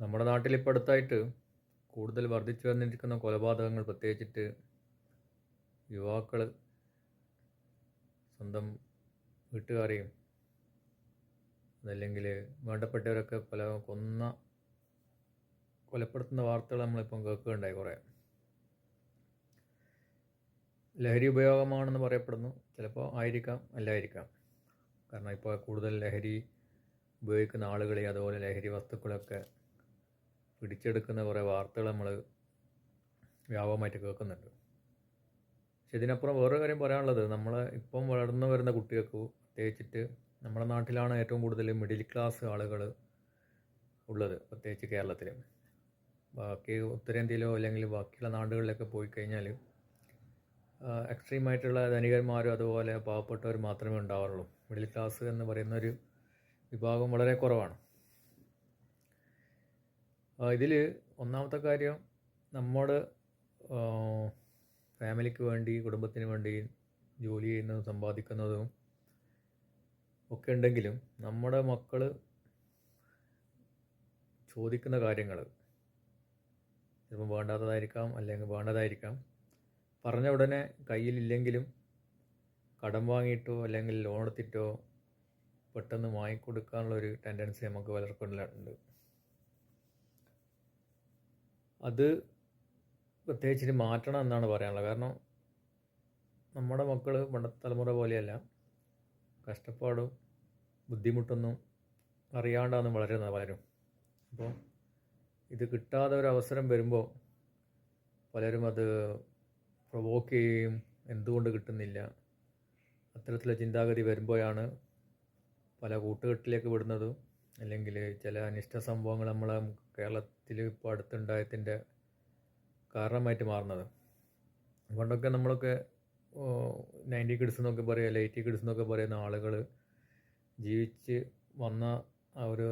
നമ്മുടെ നാട്ടിൽ ഇപ്പോൾ അടുത്തായിട്ട് കൂടുതൽ വർദ്ധിച്ചു വന്നിരിക്കുന്ന കൊലപാതകങ്ങൾ പ്രത്യേകിച്ചിട്ട് യുവാക്കൾ സ്വന്തം വീട്ടുകാരെയും അതല്ലെങ്കിൽ വേണ്ടപ്പെട്ടവരൊക്കെ പല കൊന്ന കൊലപ്പെടുത്തുന്ന വാർത്തകൾ നമ്മളിപ്പം കേൾക്കുകയുണ്ടായി കുറേ. ലഹരി ഉപയോഗമാണെന്ന് പറയപ്പെടുന്നു. ചിലപ്പോൾ ആയിരിക്കാം അല്ലായിരിക്കാം. കാരണം ഇപ്പോൾ കൂടുതൽ ലഹരി ഉപയോഗിക്കുന്ന ആളുകളെ അതുപോലെ ലഹരി വസ്തുക്കളൊക്കെ പിടിച്ചെടുക്കുന്ന കുറേ വാർത്തകൾ നമ്മൾ വ്യാപകമായിട്ട് കേൾക്കുന്നുണ്ട്. പക്ഷെ ഇതിനപ്പുറം വേറൊരു കാര്യം പറയാനുള്ളത് നമ്മൾ ഇപ്പം വളർന്നു വരുന്ന കുട്ടികൾക്ക് പ്രത്യേകിച്ചിട്ട് നമ്മുടെ നാട്ടിലാണ് ഏറ്റവും കൂടുതൽ മിഡിൽ ക്ലാസ് ആളുകൾ ഉള്ളത് പ്രത്യേകിച്ച് കേരളത്തിൽ ബാക്കി ഉത്തരേന്ത്യയിലോ അല്ലെങ്കിൽ ബാക്കിയുള്ള നാടുകളിലൊക്കെ പോയി കഴിഞ്ഞാൽ എക്സ്ട്രീമായിട്ടുള്ള ധനികന്മാരും അതുപോലെ പാവപ്പെട്ടവർ മാത്രമേ ഉണ്ടാവാറുള്ളൂ. മിഡിൽ ക്ലാസ് എന്ന് പറയുന്ന ഒരു വിഭാഗം വളരെ കുറവാണ്. ഇതിൽ ഒന്നാമത്തെ കാര്യം നമ്മുടെ ഫാമിലിക്ക് വേണ്ടി കുടുംബത്തിന് വേണ്ടി ജോലി ചെയ്യുന്നതും സമ്പാദിക്കുന്നതും ഒക്കെ ഉണ്ടെങ്കിലും നമ്മുടെ മക്കൾ ചോദിക്കുന്ന കാര്യങ്ങൾ ചിലപ്പോൾ വേണ്ടാത്തതായിരിക്കാം അല്ലെങ്കിൽ വേണ്ടതായിരിക്കാം പറഞ്ഞ ഉടനെ കയ്യിലില്ലെങ്കിലും കടം വാങ്ങിയിട്ടോ അല്ലെങ്കിൽ ലോൺ എടുത്തിട്ടോ പെട്ടെന്ന് വാങ്ങിക്കൊടുക്കാനുള്ളൊരു ടെൻഡൻസി നമുക്ക് പലർക്കുണ്ട് അത് പ്രത്യേകിച്ച് മാറ്റണം എന്നാണ് പറയാനുള്ളത്. കാരണം നമ്മുടെ മക്കൾ പണ്ടത്തെ തലമുറ പോലെയല്ല. കഷ്ടപ്പാടും ബുദ്ധിമുട്ടൊന്നും അറിയാണ്ടാണ് വളരുന്നത് പലരും. അപ്പോൾ ഇത് കിട്ടാതെ ഒരു അവസരം വരുമ്പോൾ പലരും അത് പ്രൊവോക്ക് ചെയ്യുകയും എന്തുകൊണ്ട് കിട്ടുന്നില്ല. അത്തരത്തിലുള്ള ചിന്താഗതി വരുമ്പോഴാണ് പല കൂട്ടുകെട്ടിലേക്ക് വിടുന്നതും അല്ലെങ്കിൽ ചില അനിഷ്ട സംഭവങ്ങൾ നമ്മളെ കേരളത്തിൽ ഇപ്പോൾ അടുത്തുണ്ടായതിന്റെ കാരണമായിട്ട് മാറുന്നത്. പണ്ടൊക്കെ നമ്മളൊക്കെ നയന്റി കിഡ്സ് എന്നൊക്കെ പറയുക എയ്റ്റി കിഡ്സ് എന്നൊക്കെ പറയുന്ന ആളുകൾ ജീവിച്ച് വന്ന ആ ഒരു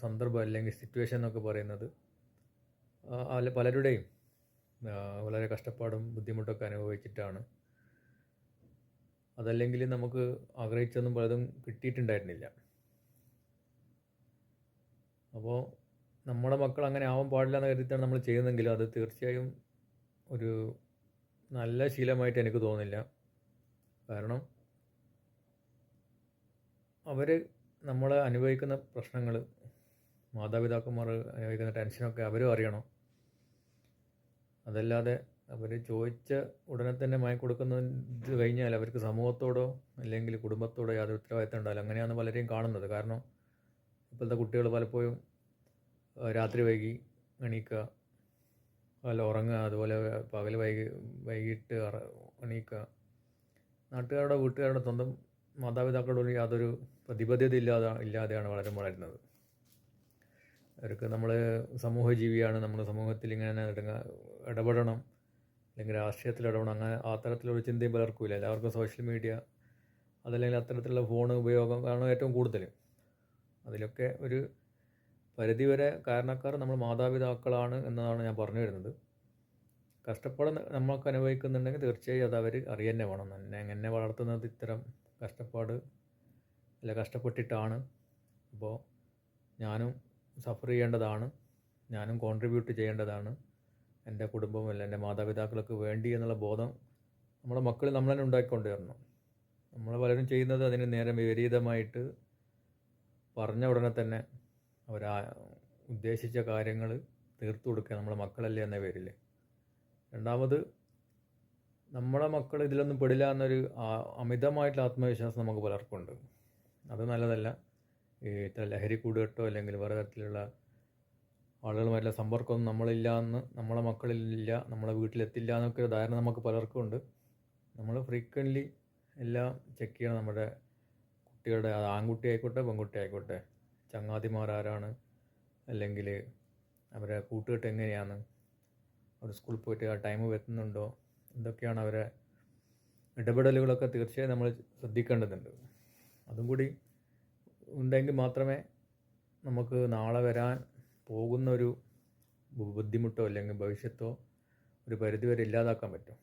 സന്ദർഭം അല്ലെങ്കിൽ സിറ്റുവേഷൻ എന്നൊക്കെ പറയുന്നത് അല്ല പലരുടെയും വളരെ കഷ്ടപ്പാടും ബുദ്ധിമുട്ടൊക്കെ അനുഭവിച്ചിട്ടാണ്. അതല്ലെങ്കിൽ നമുക്ക് ആഗ്രഹിച്ചൊന്നും പലതും കിട്ടിയിട്ടുണ്ടായിരുന്നില്ല. അപ്പോൾ നമ്മുടെ മക്കൾ അങ്ങനെ ആവാൻ പാടില്ല എന്ന് കരുതിയിട്ടാണ് നമ്മൾ ചെയ്യുന്നതെങ്കിൽ അത് തീർച്ചയായും ഒരു നല്ല ശീലമായിട്ട് എനിക്ക് തോന്നുന്നില്ല. കാരണം അവർ നമ്മൾ അനുഭവിക്കുന്ന പ്രശ്നങ്ങൾ മാതാപിതാക്കന്മാർ അനുഭവിക്കുന്ന ടെൻഷനൊക്കെ അവരും അറിയണം. അതല്ലാതെ അവർ ചോദിച്ച ഉടനെ തന്നെ വാങ്ങി കൊടുക്കുന്നത് കഴിഞ്ഞാൽ അവർക്ക് സമൂഹത്തോടോ അല്ലെങ്കിൽ കുടുംബത്തോടോ യാതൊരു ഉത്തരവാദിത്തം ഉണ്ടാവില്ല. അങ്ങനെയാണ് പലരെയും കാണുന്നത്. കാരണം ഇപ്പോഴത്തെ കുട്ടികൾ പലപ്പോഴും രാത്രി വൈകി എണീക്കുക അല്ല ഉറങ്ങുക അതുപോലെ പകൽ വൈകി വൈകിട്ട് എണീക്കുക. നാട്ടുകാരുടെ വീട്ടുകാരുടെ സ്വന്തം മാതാപിതാക്കളോട് യാതൊരു പ്രതിബദ്ധത ഇല്ലാതെ ഇല്ലാതെയാണ് വളരെ വളരുന്നത്. അവർക്ക് നമ്മൾ സമൂഹ ജീവിയാണ് നമ്മൾ സമൂഹത്തിൽ ഇങ്ങനെ ഇടപെടണം അല്ലെങ്കിൽ രാഷ്ട്രീയത്തിൽ ഇടപെടണം അങ്ങനെ ആ തരത്തിലൊരു ചിന്തയും പലർക്കുമില്ല എല്ലാവർക്കും സോഷ്യൽ മീഡിയ അതല്ലെങ്കിൽ അത്തരത്തിലുള്ള ഫോൺ ഉപയോഗം ആണ് ഏറ്റവും കൂടുതൽ. അതിലൊക്കെ ഒരു പരിധിവരെ കാരണക്കാർ നമ്മൾ മാതാപിതാക്കളാണ് എന്നതാണ് ഞാൻ പറഞ്ഞു വരുന്നത്. കഷ്ടപ്പാട് നമ്മൾക്ക് അനുഭവിക്കുന്നുണ്ടെങ്കിൽ തീർച്ചയായും അത് അവർ അറിയന്നെ വേണം. എന്നെ എന്നെ വളർത്തുന്നത് ഇത്തരം കഷ്ടപ്പാട് അല്ല കഷ്ടപ്പെട്ടിട്ടാണ്. അപ്പോൾ ഞാനും സഫർ ചെയ്യേണ്ടതാണ്. ഞാനും കോൺട്രിബ്യൂട്ട് ചെയ്യേണ്ടതാണ്. എന്റെ കുടുംബം അല്ല എന്റെ മാതാപിതാക്കൾക്ക് വേണ്ടി എന്നുള്ള ബോധം നമ്മുടെ മക്കൾ തന്നെ ഉണ്ടാക്കിക്കൊണ്ട് വരണം നമ്മൾ പലരും ചെയ്യുന്നത് അതിന് നേരെ വിപരീതമായിട്ട് പറഞ്ഞ ഉടനെ തന്നെ അവരാ ഉദ്ദേശിച്ച കാര്യങ്ങൾ തീർത്തു കൊടുക്കുക നമ്മളെ മക്കളല്ലേ എന്ന പേരിൽ രണ്ടാമത് നമ്മളെ മക്കൾ ഇതിലൊന്നും പെടില്ല എന്നൊരു അമിതമായിട്ടുള്ള ആത്മവിശ്വാസം നമുക്ക് പലർക്കുണ്ട് അത് നല്ലതല്ല. ഈ ഇത്ര ലഹരി കൂടുകെട്ടോ അല്ലെങ്കിൽ വേറെ തരത്തിലുള്ള ആളുകളുമായിട്ടുള്ള സമ്പർക്കമൊന്നും നമ്മളില്ല എന്ന് നമ്മളെ മക്കളിലില്ല നമ്മളെ വീട്ടിലെത്തില്ല എന്നൊക്കെ ഒരു ധാരണ നമുക്ക് പലർക്കും ഉണ്ട്. നമ്മൾ ഫ്രീക്വന്റ്ലി എല്ലാം ചെക്ക് ചെയ്യണം നമ്മുടെ കുട്ടികളുടെ അത് ആൺകുട്ടി ആയിക്കോട്ടെ പെൺകുട്ടി ആയിക്കോട്ടെ ചങ്ങാതിമാർ ആരാണ് അല്ലെങ്കിൽ അവരെ കൂട്ടുകെട്ട് എങ്ങനെയാണ് അവർ സ്കൂളിൽ പോയിട്ട് ആ ടൈം വരുന്നുണ്ടോ എന്തൊക്കെയാണ് അവരെ ഇടപെടലുകളൊക്കെ തീർച്ചയായും നമ്മൾ ശ്രദ്ധിക്കേണ്ടതുണ്ട്. അതും കൂടി ഉണ്ടെങ്കിൽ മാത്രമേ നമുക്ക് നാളെ വരാൻ പോകുന്ന ഒരു ബുദ്ധിമുട്ടോ അല്ലെങ്കിൽ ഭവിഷ്യത്തോ ഒരു പരിധിവരെ ഇല്ലാതാക്കാൻ പറ്റും.